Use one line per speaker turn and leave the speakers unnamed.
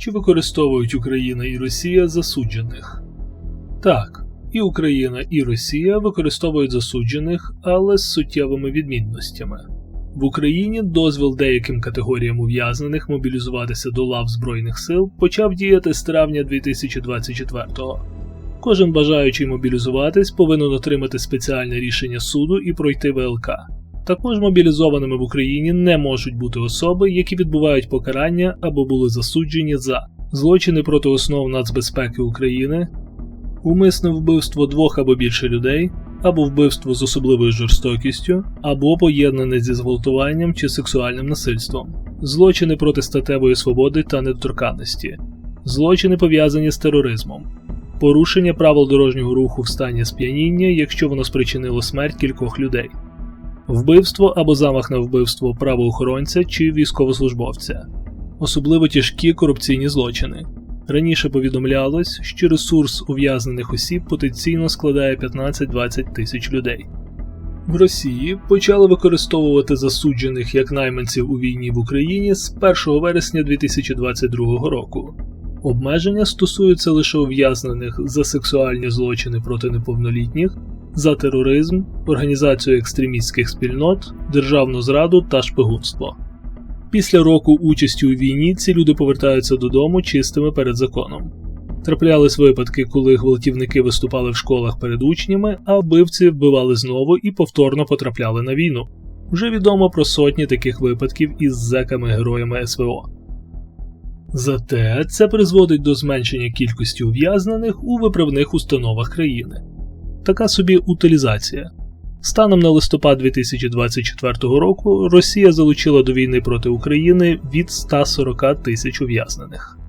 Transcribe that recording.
Чи використовують Україна і Росія засуджених? Так, і Україна, і Росія використовують засуджених, але з суттєвими відмінностями. В Україні дозвіл деяким категоріям ув'язнених мобілізуватися до лав Збройних сил почав діяти з травня 2024-го. Кожен бажаючий мобілізуватись повинен отримати спеціальне рішення суду і пройти ВЛК. Також мобілізованими в Україні не можуть бути особи, які відбувають покарання або були засуджені за злочини проти основ нацбезпеки України, умисне вбивство двох або більше людей, або вбивство з особливою жорстокістю, або поєднане зі зґвалтуванням чи сексуальним насильством, злочини проти статевої свободи та недоторканності, злочини пов'язані з тероризмом, порушення правил дорожнього руху в стані сп'яніння, якщо воно спричинило смерть кількох людей, вбивство або замах на вбивство правоохоронця чи військовослужбовця, особливо тяжкі корупційні злочини. Раніше повідомлялось, що ресурс ув'язнених осіб потенційно складає 15-20 тисяч людей. В Росії почали використовувати засуджених як найманців у війні в Україні з 1 вересня 2022 року. Обмеження стосуються лише ув'язнених за сексуальні злочини проти неповнолітніх, за тероризм, організацію екстремістських спільнот, державну зраду та шпигунство. Після року участі у війні ці люди повертаються додому чистими перед законом. Траплялись випадки, коли гвалтівники виступали в школах перед учнями, а вбивці вбивали знову і повторно потрапляли на війну. Вже відомо про сотні таких випадків із зеками-героями СВО. Зате це призводить до зменшення кількості ув'язнених у виправних установах країни. Така собі утилізація. Станом на листопад 2024 року Росія залучила до війни проти України від 140 тисяч ув'язнених.